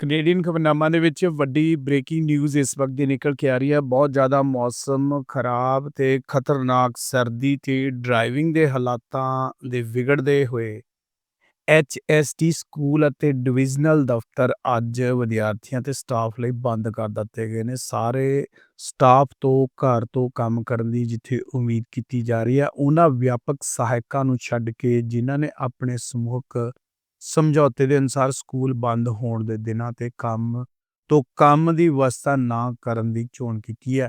Canadian ਖਬਰਨਾਮਾ ਦੇ ਵਿੱਚ ਵੱਡੀ ਬ੍ਰੇਕਿੰਗ ਨਿਊਜ਼ ਇਸ ਵਕਤ ਦੀ ਨਿਕਲ ਕੇ ਆ ਰਹੀ ਹੈ। ਬਹੁਤ ਜ਼ਿਆਦਾ ਮੌਸਮ ਖਰਾਬ ਤੇ ਖਤਰਨਾਕ ਸਰਦੀ ਤੇ ਡਰਾਈਵਿੰਗ ਦੇ ਹਾਲਾਤਾਂ ਦੇ ਵਿਗੜਦੇ ਹੋਏ ਐਚਐਸਟੀ ਸਕੂਲ ਅਤੇ ਡਿਵੀਜ਼ਨਲ ਦਫ਼ਤਰ ਅੱਜ ਵਿਦਿਆਰਥੀਆਂ ਤੇ ਸਟਾਫ ਲਈ ਬੰਦ ਕਰ ਦਿੱਤੇ ਗਏ ਨੇ। ਸਾਰੇ ਸਟਾਫ ਤੋਂ ਘਰ ਤੋਂ ਕੰਮ ਕਰਨ ਦੀ ਜਿੱਥੇ ਉਮੀਦ ਕੀਤੀ ਜਾ ਰਹੀ ਹੈ, ਉਹਨਾਂ ਵਿਆਪਕ ਸਹਾਇਕਾਂ ਨੂੰ ਛੱਡ ਕੇ ਜਿਨ੍ਹਾਂ ਨੇ ਆਪਣੇ ਸਮੂਹਕ ਸਮਝੌਤੇ ਦੇ ਅਨੁਸਾਰ ਸਕੂਲ ਬੰਦ ਹੋਣ ਦੇ ਦਿਨਾਂ ਤੇ ਕੰਮ ਤੋਂ ਕੰਮ ਦੀ ਵਿਵਸਥਾ ਨਾ ਕਰਨ ਦੀ ਚੋਣ ਕੀਤੀ ਹੈ।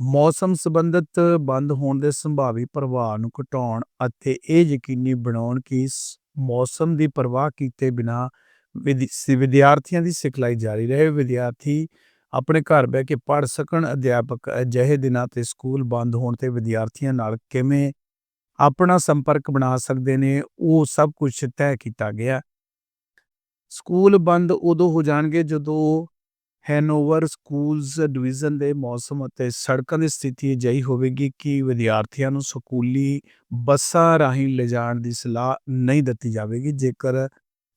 ਮੌਸਮ ਸੰਬੰਧਿਤ ਬੰਦ ਹੋਣ ਦੇ ਸੰਭਾਵੀ ਪ੍ਰਭਾਵ ਨੂੰ ਘਟਾਉਣ ਅਤੇ ਇਹ ਯਕੀਨੀ ਬਣਾਉਣ ਕਿ ਮੌਸਮ ਦੀ ਪਰਵਾਹ ਕੀਤੇ ਬਿਨਾ ਵਿਦਿਆਰਥੀਆਂ ਦੀ ਸਿਖਲਾਈ ਜਾਰੀ ਰਹੇ। ਵਿਦਿਆਰਥੀ ਆਪਣੇ ਘਰ ਬਹਿ ਕੇ ਪੜ੍ਹ ਸਕਣ, ਅਧਿਆਪਕ ਅਜਿਹੇ ਦਿਨਾਂ ਤੇ ਸਕੂਲ ਬੰਦ ਹੋਣ ਤੇ ਵਿਦਿਆਰਥੀਆਂ ਨਾਲ ਕਿਵੇਂ ਆਪਣਾ ਸੰਪਰਕ ਬਣਾ ਸਕਦੇ ਨੇ, ਉਹ ਸਭ ਕੁਝ ਤੈਅ ਕੀਤਾ ਗਿਆ। ਸਕੂਲ ਬੰਦ ਉਦੋਂ ਹੋ ਜਾਣਗੇ ਜਦੋਂ ਹੈਨੋਵਰ ਸਕੂਲਸ ਡਿਵੀਜ਼ਨ ਦੇ ਮੌਸਮ ਅਤੇ ਸੜਕਾਂ ਦੀ ਸਥਿਤੀ ਅਜਿਹੀ ਹੋਵੇਗੀ ਕਿ ਵਿਦਿਆਰਥੀਆਂ ਨੂੰ ਸਕੂਲੀ ਬੱਸਾਂ ਰਾਹੀਂ ਲਿਜਾਣ ਦੀ ਸਲਾਹ ਨਹੀਂ ਦਿੱਤੀ ਜਾਵੇਗੀ। ਜੇਕਰ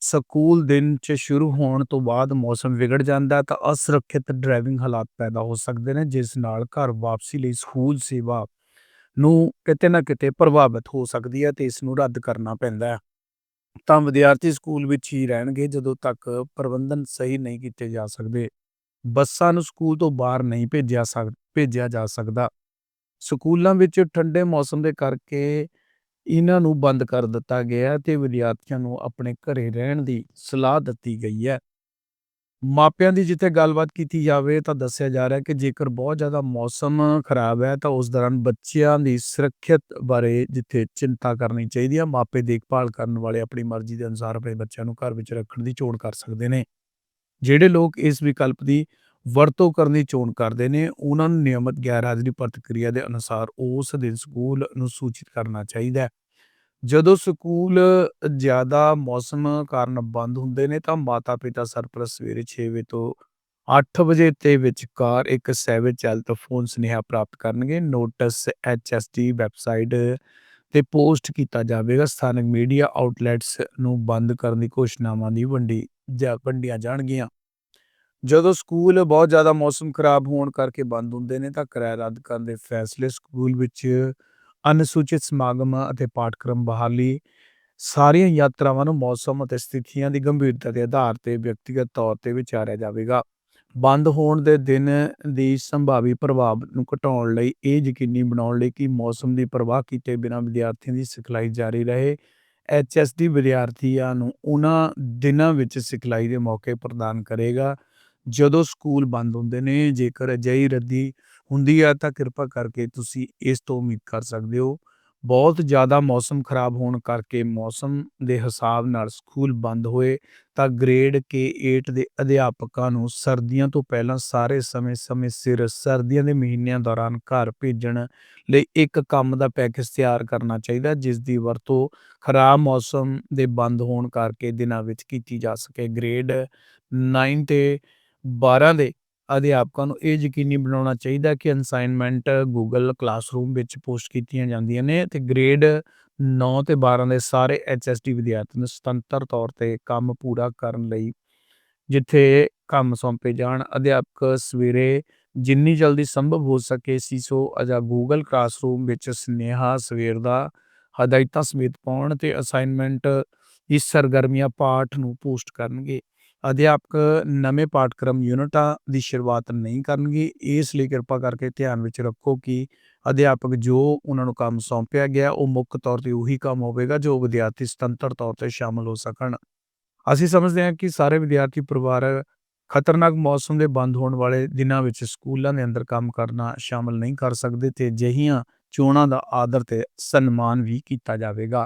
ਸਕੂਲ ਦਿਨ 'ਚ ਸ਼ੁਰੂ ਹੋਣ ਤੋਂ ਬਾਅਦ ਮੌਸਮ ਵਿਗੜ ਜਾਂਦਾ ਤਾਂ ਅਸੁਰੱਖਿਅਤ ਡਰਾਈਵਿੰਗ ਹਾਲਾਤ ਪੈਦਾ ਹੋ ਸਕਦੇ ਨੇ, ਜਿਸ ਨਾਲ ਘਰ ਵਾਪਸੀ ਲਈ ਸਕੂਲ ਸੇਵਾ ਨੂੰ ਕਿਤੇ ਨਾ ਕਿਤੇ ਪ੍ਰਭਾਵਿਤ ਹੋ ਸਕਦੀ ਹੈ ਤੇ ਇਸ ਨੂੰ ਰੱਦ ਕਰਨਾ ਪੈਂਦਾ ਹੈ। ਤਾਂ ਵਿਦਿਆਰਥੀ ਸਕੂਲ ਵਿੱਚ ਹੀ ਰਹਿਣਗੇ ਜਦੋਂ ਤੱਕ ਪ੍ਰਬੰਧਨ ਸਹੀ ਨਹੀਂ ਕੀਤੇ ਜਾ ਸਕਦੇ। ਬੱਸਾਂ ਨੂੰ ਸਕੂਲ ਤੋਂ ਬਾਹਰ ਨਹੀਂ ਭੇਜਿਆ ਸਕ, ਭੇਜਿਆ ਜਾ ਸਕਦਾ। ਸਕੂਲਾਂ ਵਿੱਚ ਠੰਡੇ ਮੌਸਮ ਦੇ ਕਰਕੇ ਇਹਨਾਂ ਨੂੰ ਬੰਦ ਕਰ ਦਿੱਤਾ ਗਿਆ ਤੇ ਵਿਦਿਆਰਥੀਆਂ ਨੂੰ ਆਪਣੇ ਘਰੇ ਰਹਿਣ ਦੀ ਸਲਾਹ ਦਿੱਤੀ ਗਈ ਹੈ। ਮਾਪਿਆਂ ਦੀ ਜਿੱਥੇ ਗੱਲਬਾਤ ਕੀਤੀ ਜਾਵੇ ਤਾਂ ਦੱਸਿਆ ਜਾ ਰਿਹਾ ਕਿ ਜੇਕਰ ਬਹੁਤ ਜ਼ਿਆਦਾ ਮੌਸਮ ਖਰਾਬ ਹੈ ਤਾਂ ਉਸ ਦੌਰਾਨ ਬੱਚਿਆਂ ਦੀ ਸੁਰੱਖਿਅਤ ਬਾਰੇ ਜਿੱਥੇ ਚਿੰਤਾ ਕਰਨੀ ਚਾਹੀਦੀ ਹੈ ਮਾਪੇ ਦੇਖਭਾਲ ਕਰਨ ਵਾਲੇ ਆਪਣੀ ਮਰਜ਼ੀ ਦੇ ਅਨੁਸਾਰ ਆਪਣੇ ਬੱਚਿਆਂ ਨੂੰ ਘਰ ਵਿੱਚ ਰੱਖਣ ਦੀ ਚੋਣ ਕਰ ਸਕਦੇ ਨੇ। ਜਿਹੜੇ ਲੋਕ ਇਸ ਵਿਕਲਪ ਦੀ ਵਰਤੋਂ ਕਰਨ ਦੀ ਚੋਣ ਕਰਦੇ ਨੇ, ਉਹਨਾਂ ਨੂੰ ਨਿਯਮਤ ਗੈਰ ਹਾਜ਼ਰੀ ਪ੍ਰਤੀਕਿਰਿਆ ਦੇ ਅਨੁਸਾਰ ਉਸ ਦਿਨ ਸਕੂਲ ਨੂੰ ਸੂਚਿਤ ਕਰਨਾ ਚਾਹੀਦਾ ਹੈ। ਜਦੋਂ ਸਕੂਲ ਜ਼ਿਆਦਾ ਮੌਸਮ ਕਾਰਨ ਬੰਦ ਹੁੰਦੇ ਨੇ, ਤਾਂ ਮਾਤਾ-ਪਿਤਾ ਸਰਪ੍ਰਸਤ ਸਵੇਰੇ 6 ਵਜੇ ਤੋਂ 8 ਵਜੇ ਦੇ ਵਿਚਕਾਰ ਇੱਕ ਸੈਵੇ ਚੈਲਤ ਫੋਨ ਸੁਨੇਹਾ ਪ੍ਰਾਪਤ ਕਰਨਗੇ। ਨੋਟਿਸ ਐਚਐਸਡੀ ਵੈਬਸਾਈਟ ਤੇ ਪੋਸਟ ਕੀਤਾ ਜਾਵੇਗਾ। ਸਥਾਨਕ ਮੀਡੀਆ ਆਊਟਲੈਟਸ ਨੂੰ ਬੰਦ ਕਰਨ ਦੀ ਘੋਸ਼ਣਾਵਾਂ ਦੀ ਵੰਡੀ ਜਾਂ, ਵੰਡੀਆਂ ਜਾਣਗੀਆਂ। ਜਦੋਂ ਸਕੂਲ ਬਹੁਤ ਜ਼ਿਆਦਾ ਮੌਸਮ ਖਰਾਬ ਹੋਣ ਕਰਕੇ ਬੰਦ ਹੁੰਦੇ ਨੇ, ਤਾਂ ਕਿਰਾਇਆ ਰੱਦ ਕਰਨ ਦੇ ਫੈਸਲੇ ਸਕੂਲ ਵਿੱਚ ਅਨੁਸੂਚਿਤ ਸਮਾਗਮ ਅਤੇ ਪਾਠਕ੍ਰਮ ਬਹਾਲੀ ਸਾਰੀਆਂ ਯਾਤਰਾਵਾਂ ਨੂੰ ਮੌਸਮ ਅਤੇ ਸਥਿਤੀਆਂ ਦੀ ਗੰਭੀਰਤਾ ਦੇ ਆਧਾਰ ਤੇ ਵਿਅਕਤੀਗਤ ਤੌਰ ਤੇ ਵਿਚਾਰਿਆ ਜਾਵੇਗਾ। ਬੰਦ ਹੋਣ ਦੇ ਦਿਨ ਦੀ ਸੰਭਾਵੀ ਪ੍ਰਭਾਵ ਨੂੰ ਘਟਾਉਣ ਲਈ ਇਹ ਯਕੀਨੀ ਬਣਾਉਣ ਲਈ ਕਿ ਮੌਸਮ ਦੀ ਪਰਵਾਹ ਕੀਤੇ ਬਿਨਾਂ ਵਿਦਿਆਰਥੀਆਂ ਦੀ ਸਿਖਲਾਈ ਜਾਰੀ ਰਹੇ। ਐਚਐਸਡੀ ਵਿਦਿਆਰਥੀਆਂ ਨੂੰ ਉਹਨਾਂ ਦਿਨਾਂ ਵਿੱਚ ਸਿਖਲਾਈ ਦੇ ਮੌਕੇ ਪ੍ਰਦਾਨ ਕਰੇਗਾ। ਜਦੋਂ ਸਕੂਲ ਬੰਦ ਹੁੰਦੇ ਨੇ, ਜੇਕਰ ਅਜਿਹੀ ਰੱਦੀ ਹੁੰਦੀ ਹੈ ਤਾਂ ਕਿਰਪਾ ਕਰਕੇ ਤੁਸੀਂ ਇਸ ਤੋਂ ਉਮੀਦ ਕਰ ਸਕਦੇ ਹੋ। ਬਹੁਤ ਜ਼ਿਆਦਾ ਮੌਸਮ ਖਰਾਬ ਹੋਣ ਕਰਕੇ ਮੌਸਮ ਦੇ ਹਿਸਾਬ ਨਾਲ ਸਕੂਲ ਬੰਦ ਹੋਏ, ਤਾਂ ਗ੍ਰੇਡ ਕੇ8 ਦੇ ਅਧਿਆਪਕਾਂ ਨੂੰ ਸਰਦੀਆਂ ਤੋਂ ਪਹਿਲਾਂ ਸਾਰੇ ਸਮੇਂ-ਸਮੇਂ ਸਿਰ ਸਰਦੀਆਂ ਦੇ ਮਹੀਨਿਆਂ ਦੌਰਾਨ ਘਰ ਭੇਜਣ ਲਈ ਇੱਕ ਕੰਮ ਦਾ ਪੈਕੇਜ ਤਿਆਰ ਕਰਨਾ ਚਾਹੀਦਾ, ਜਿਸ ਦੀ ਵਰਤੋਂ ਖਰਾਬ ਮੌਸਮ ਦੇ ਬੰਦ ਹੋਣ ਕਰਕੇ ਦਿਨਾਂ ਵਿੱਚ ਕੀਤੀ ਜਾ ਸਕੇ। ਗ੍ਰੇਡ 9 ਤੇ 12 ਦੇ ਅਧਿਆਪਕਾਂ ਨੂੰ ਇਹ ਯਕੀਨੀ ਬਣਾਉਣਾ ਚਾਹੀਦਾ ਕਿ ਅਸਾਈਨਮੈਂਟ ਗੂਗਲ ਕਲਾਸਰੂਮ ਵਿੱਚ ਪੋਸਟ ਕੀਤੀਆਂ ਜਾਂਦੀਆਂ ਨੇ ਤੇ ਗ੍ਰੇਡ 9 ਤੇ 12 ਦੇ ਸਾਰੇ ਐਚਐਸਟੀ ਵਿਦਿਆਰਥੀਆਂ ਨੂੰ ਸੁਤੰਤਰ ਤੌਰ ਤੇ ਕੰਮ ਪੂਰਾ ਕਰਨ ਲਈ ਜਿੱਥੇ ਕੰਮ ਸੌਂਪੇ ਜਾਣ। ਅਧਿਆਪਕ ਸਵੇਰੇ ਜਿੰਨੀ ਜਲਦੀ ਸੰਭਵ ਹੋ ਸਕੇ ਸੀਸੋ ਅਜਾ ਗੂਗਲ ਕਲਾਸਰੂਮ ਵਿੱਚ ਸੁਨੇਹਾ ਸਵੇਰ ਦਾ ਹਦਾਇਤਾਂ ਸਮੇਤ ਪਾਉਣ ਤੇ ਅਸਾਈਨਮੈਂਟ ਇਸ ਸਰਗਰਮੀਆਂ ਪਾਠ ਨੂੰ ਪੋਸਟ ਕਰਨਗੇ। ਅਧਿਆਪਕ ਨਵੇਂ ਪਾਠਕ੍ਰਮ ਯੂਨਿਟਾਂ ਦੀ ਸ਼ੁਰੂਆਤ ਨਹੀਂ ਕਰਨਗੇ, ਇਸ ਲਈ ਕਿਰਪਾ ਕਰਕੇ ਧਿਆਨ ਵਿੱਚ ਰੱਖੋ ਕਿ ਅਧਿਆਪਕ ਜੋ ਉਹਨਾਂ ਨੂੰ ਕੰਮ ਸੌਂਪਿਆ ਗਿਆ, ਉਹ ਮੁੱਖ ਤੌਰ ਤੇ ਉਹੀ ਕੰਮ ਹੋਵੇਗਾ ਜੋ ਵਿਦਿਆਰਥੀ ਸੁਤੰਤਰ ਤੌਰ ਤੇ ਸ਼ਾਮਲ ਹੋ ਸਕਣ। ਅਸੀਂ ਸਮਝਦੇ ਹਾਂ ਕਿ ਸਾਰੇ ਵਿਦਿਆਰਥੀ ਪਰਿਵਾਰ ਖਤਰਨਾਕ ਮੌਸਮ ਦੇ ਬੰਦ ਹੋਣ ਵਾਲੇ ਦਿਨਾਂ ਵਿੱਚ ਸਕੂਲਾਂ ਦੇ ਅੰਦਰ ਕੰਮ ਕਰਨਾ ਸ਼ਾਮਲ ਨਹੀਂ ਕਰ ਸਕਦੇ ਤੇ ਅਜਿਹੀਆਂ ਚੋਣਾਂ ਦਾ ਆਦਰ ਤੇ ਸਨਮਾਨ ਵੀ ਕੀਤਾ ਜਾਵੇਗਾ।